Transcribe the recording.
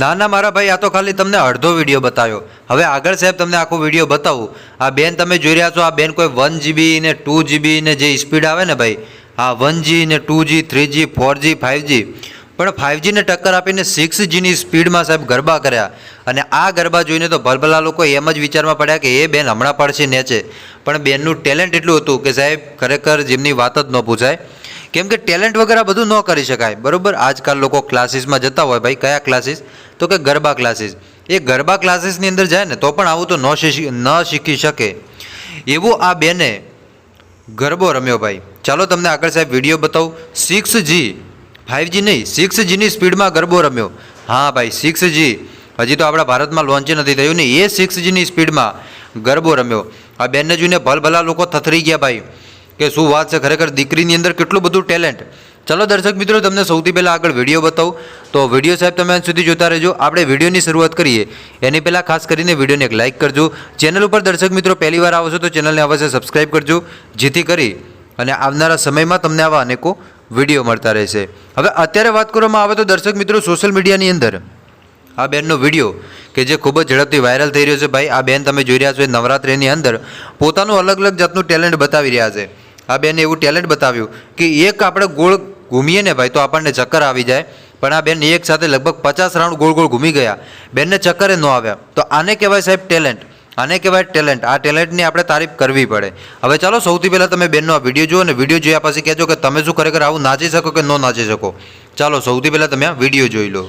ના ના, મારા ભાઈ, આ તો ખાલી તમને અડધો વીડિયો બતાવ્યો. હવે આગળ સાહેબ તમને આખો વીડિયો બતાવું. આ બેન તમે જોઈ રહ્યા છો, આ બેન કોઈ વન જીબી ને ટુ જીબી ને જે સ્પીડ આવે ને ભાઈ, આ વન જી ને two G three G four G five G પણ ફાઇવ જીને ટક્કર આપીને સિક્સ જીની સ્પીડમાં સાહેબ ગરબા કર્યા. અને આ ગરબા જોઈને તો ભલભલા લોકો એમ જ વિચારમાં પડ્યા કે એ બેન હમણાં પડશે નેચે. પણ બેનનું ટેલેન્ટ એટલું હતું કે સાહેબ, ખરેખર જેમની વાત જ ન પૂછાય. કેમ કે ટેલેન્ટ વગર આ બધું ન કરી શકાય. બરાબર? આજકાલ લોકો ક્લાસીસમાં જતા હોય ભાઈ. કયા ક્લાસીસ તો કે ગરબા ક્લાસીસ એ ગરબા ક્લાસીસની અંદર જાય ને, તો પણ આવું તો ન શીખી ન શીખી શકે. એવું આ બેને ગરબો રમ્યો ભાઈ. ચાલો તમને આગળ સાહેબ વીડિયો બતાવું. સિક્સ જી ફાઇવ જી નહીં સિક્સ જીની સ્પીડમાં ગરબો રમ્યો. હા ભાઈ સિક્સ જી હજી તો આપણા ભારતમાં લોન્ચ નથી થયું ને, એ સિક્સ જીની સ્પીડમાં ગરબો રમ્યો. આ બેનને જોઈને ભલભલા લોકો થથરી ગયા ભાઈ. કે શું વાત છે? ખરેખર દીકરીની અંદર કેટલું બધું ટેલેન્ટ ચલો દર્શક મિત્રો, તમને સૌથી પહેલાં આગળ વીડિયો બતાવું. તો વીડિયો સાહેબ તમે અંત સુધી જોતા રહેજો. આપણે વિડીયોની શરૂઆત કરીએ. એની પહેલાં ખાસ કરીને વિડીયોને એક લાઇક કરજો. ચેનલ ઉપર દર્શક મિત્રો પહેલી વાર આવો તો ચેનલને અવશ્ય સબસ્ક્રાઇબ કરજો. જેથી કરી અને આવનારા સમયમાં તમને આવા અનેકો વીડિયો મળતા રહેશે. હવે અત્યારે વાત કરવામાં આવે તો દર્શક મિત્રો સોશિયલ મીડિયાની અંદર આ બેનનો વીડિયો કે જે ખૂબ જ ઝડપથી વાયરલ થઈ રહ્યો છે. ભાઈ, આ બેન તમે જોઈ રહ્યા છો એ નવરાત્રિની અંદર પોતાનું અલગ અલગ જાતનું ટેલેન્ટ બતાવી રહ્યા છે. આ બેને એવું ટેલેન્ટ બતાવ્યું કે એક આપણે ગોળ ઘૂમીએ ને ભાઈ, તો આપણને ચક્કર આવી જાય. પણ આ બેન એક સાથે લગભગ પચાસ રાઉન્ડ ગોળ ગોળ ઘૂમી ગયા. બેનને ચક્કરે ન આવ્યા. તો આને કહેવાય સાહેબ ટેલેન્ટ આને કહેવાય ટેલેન્ટ આ ટેલેન્ટની આપણે તારીફ કરવી પડે. હવે ચાલો, સૌથી પહેલાં તમે બેનનો આ વીડિયો જુઓ અને વીડિયો જોયા પછી કહેજો કે તમે શું ખરેખર આવું નાચી શકો કે ન નાચી શકો. ચાલો, સૌથી પહેલાં તમે આ વીડિયો જોઈ લો.